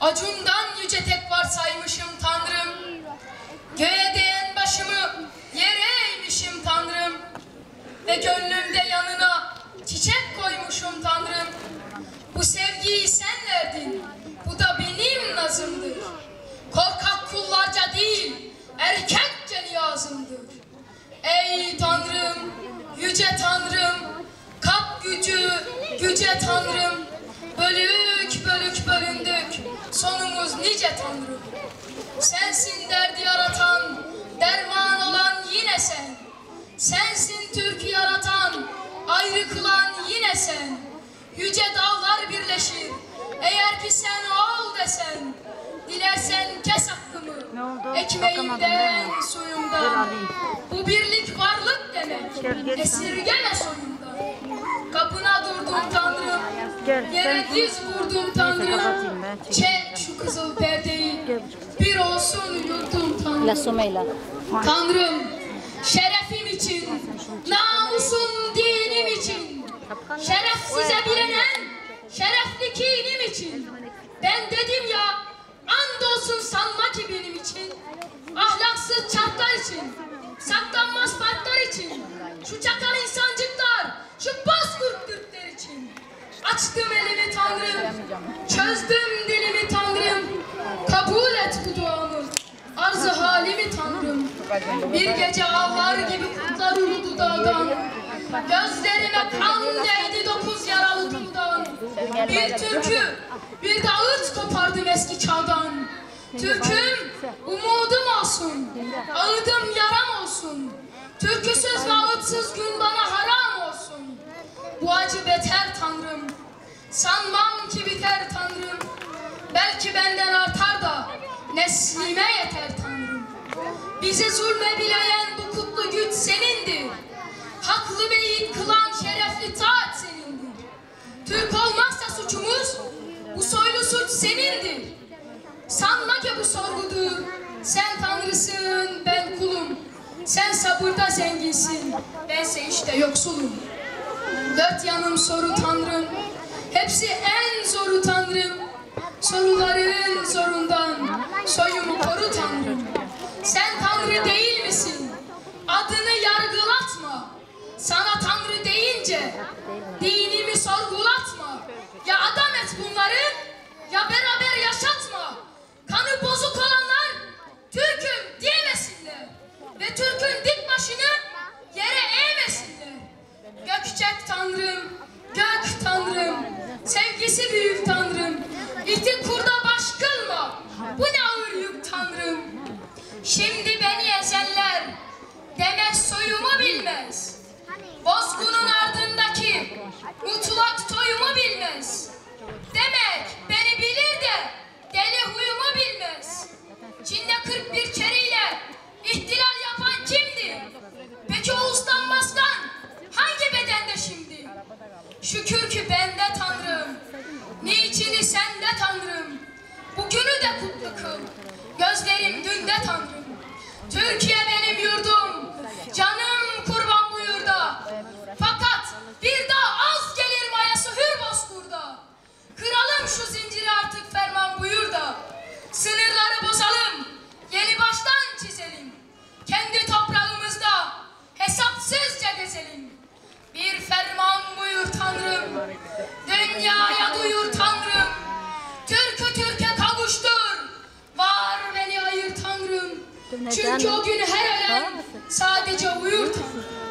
Acundan yüce tek var saymışım Tanrım. Göğe değen başımı yere eğmişim Tanrım. Ve gönlümde yanına çiçek koymuşum Tanrım. Bu sevgiyi sen verdin, bu da benim nazımdır. Korkak kullarca değil, erkekçe niyazımdır. Ey Tanrım, yüce Tanrım, kap gücü, yüce Tanrım. Bölük bölük bölündük, sonumuz nice Tanrım. Sensin derdi yaratan, derman olan yine sen. Sensin Türk'ü yaratan, ayrı kılan yine sen. Yüce dağlar birleşir, eğer ki sen ol desen. Dilersen kes hakkımı, ekmeğimden, suyumdan. Bu birlik varlık demek, esirgeme soyundan. Kapına durdum Gel, diz vurdum çekeyim. Çek şu kızıl perdeyi, bir olsun yurdum Tanrım. La Someyla. Tanrım, şerefim için, namusum dinim için, şeref size bilenen, şerefli kinim için. Ben dedim ya, andolsun sanma ki benim için, ahlaksız çarklar için, saklanmaz farklar için, şu çakal insancıklar, şu için. Açtım elimi Tanrım, çözdüm dilimi Tanrım, kabul et bu duamı. Arzı halimi Tanrım. Bir gece ağlar gibi kurtlar uludu dağdan. Gözlerime kan değdi dokuz yaralı tuldan. Bir türkü, bir de ağıt kopardım eski çağdan. Türküm umudum olsun, ağıdım yaram olsun. Türküsüz ve ağıtsız gün bana haram olsun. Bu acı beter Tanrım, sanmam ki biter Tanrım. Belki benden artar da neslime yeter Tanrım. Bizi zulme bileyen bu kutlu güç senindir. Haklı ve yiğit kılan şerefli taat senindir. Türk olmazsa suçumuz, bu soylu suç senindir. Sanma ki bu sorgudur. Sen tanrısın, ben kulum. Sen sabırda zenginsin, bense işte yoksulum. Dört yanım soru tanrım, hepsi en zoru tanrım. Soruların zorundan soyumu koru tanrım. Sen tanrı değil misin? Adını yargılatma. Sana tanrı deyince dinimi sorgulatma. Ya adam et bunları ya beraber yaşatma. Kanı bozuk olanlar Türk'üm bilmez. Bozgunun ardındaki mutlak toyumu bilmez. Demek beni bilir de deli huyumu bilmez. Çin'de 41 keriyle ihtilal yapan kimdi? Peki Oğuz'dan Baskan hangi bedende şimdi? Şükür ki bende Tanrım, niçini sende Tanrım. Bugünü de kutlu kıl, gözlerim dünde Tanrım. Türkiye dünyaya duyur Tanrım. Türk'ü Türk'e kavuştur, var beni ayır Tanrım. Çünkü o gün her ölen sadece uyur Tanrım.